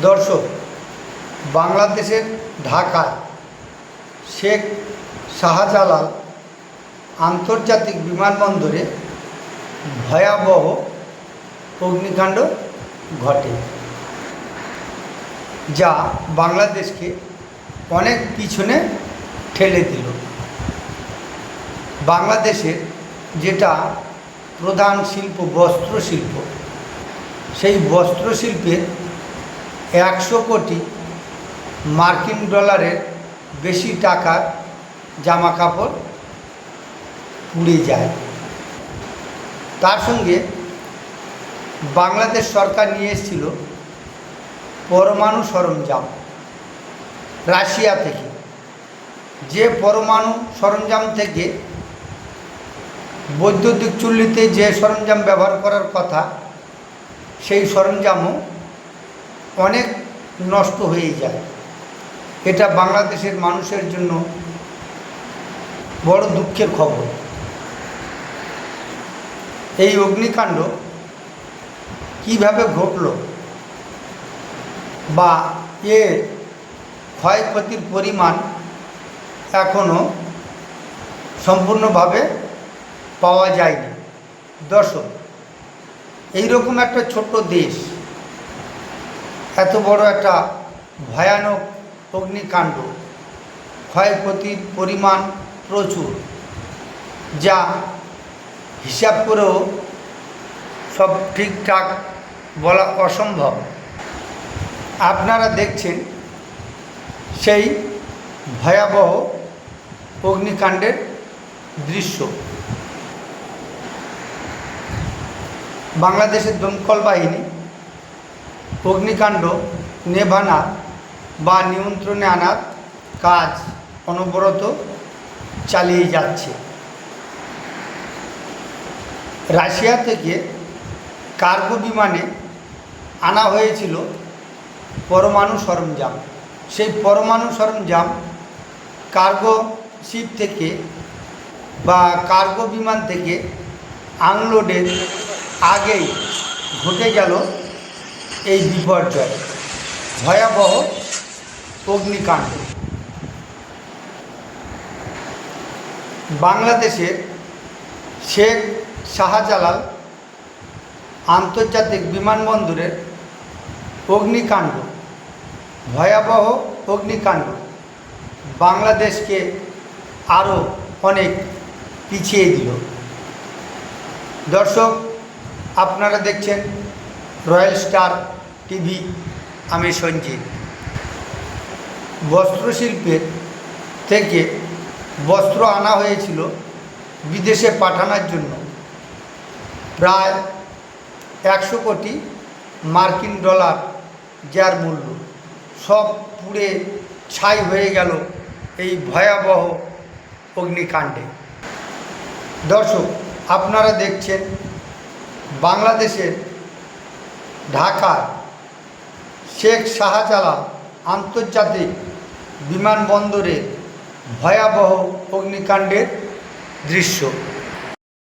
দর্শক, বাংলাদেশের ঢাকায় শেখ শাহজালাল আন্তর্জাতিক বিমানবন্দরে ভয়াবহ অগ্নিকাণ্ড ঘটে, যা বাংলাদেশকে অনেক পিছনে ঠেলে দিল। বাংলাদেশের যেটা প্রধান শিল্প বস্ত্র শিল্প সেই বস্ত্র শিল্পের একশো কোটি মার্কিন ডলারের বেশি টাকার জামা কাপড় পুড়ে যায়। তার সঙ্গে বাংলাদেশ সরকার নিয়ে এসেছিল পরমাণু সরঞ্জাম রাশিয়া থেকে। যে পরমাণু সরঞ্জাম থেকে বৈদ্যুতিক চুল্লিতে যে সরঞ্জাম ব্যবহার করার কথা, সেই সরঞ্জামও অনেক নষ্ট হয়ে যায়। এটা বাংলাদেশের মানুষের জন্য বড় দুঃখের খবর। এই অগ্নিকাণ্ড কীভাবে ঘটল বা এর ক্ষয়ক্ষতির পরিমাণ এখনও সম্পূর্ণভাবে পাওয়া যায়নি। দর্শক, এইরকম একটা ছোট্ট দেশ এত বড় একটা ভয়ানক অগ্নিকাণ্ড ক্ষয়ক্ষতির পরিমাণ প্রচুর, যা হিসাব করেও সব ঠিকঠাক বলা অসম্ভব। আপনারা দেখছেন সেই ভয়াবহ অগ্নিকাণ্ডের দৃশ্য। বাংলাদেশের দমকল বাহিনী অগ্নিকাণ্ড নেভানা বা নিয়ন্ত্রণে আনার কাজ অনবরত চালিয়ে যাচ্ছে। রাশিয়া থেকে কার্গো বিমানে আনা হয়েছিল পরমাণু সরঞ্জাম। সেই পরমাণু সরঞ্জাম কার্গো শিপ থেকে বা কার্গো বিমান থেকে আনলোডের আগেই ঘটে গেল এই বিপর্যয়। ভয়াবহ অগ্নিকাণ্ড। বাংলাদেশের শেখ শাহজালাল আন্তর্জাতিক বিমানবন্দরের অগ্নিকাণ্ড, ভয়াবহ অগ্নিকাণ্ড বাংলাদেশকে আরও অনেক পিছিয়ে দিল। দর্শক, আপনারা দেখছেন রয়্যাল স্টার টিভি, আমি সঞ্জিত। বস্ত্রশিল্পের থেকে বস্ত্র আনা হয়েছিল বিদেশে পাঠানোর জন্য। প্রায় একশো কোটি মার্কিন ডলার যার মূল্য। সব পুড়ে ছাই হয়ে গেল এই ভয়াবহ অগ্নিকাণ্ডে। দর্শক, আপনারা দেখছেন বাংলাদেশের ঢাকার শেখ শাহজালাল আন্তর্জাতিক বিমানবন্দরে ভয়াবহ অগ্নিকাণ্ডের দৃশ্য।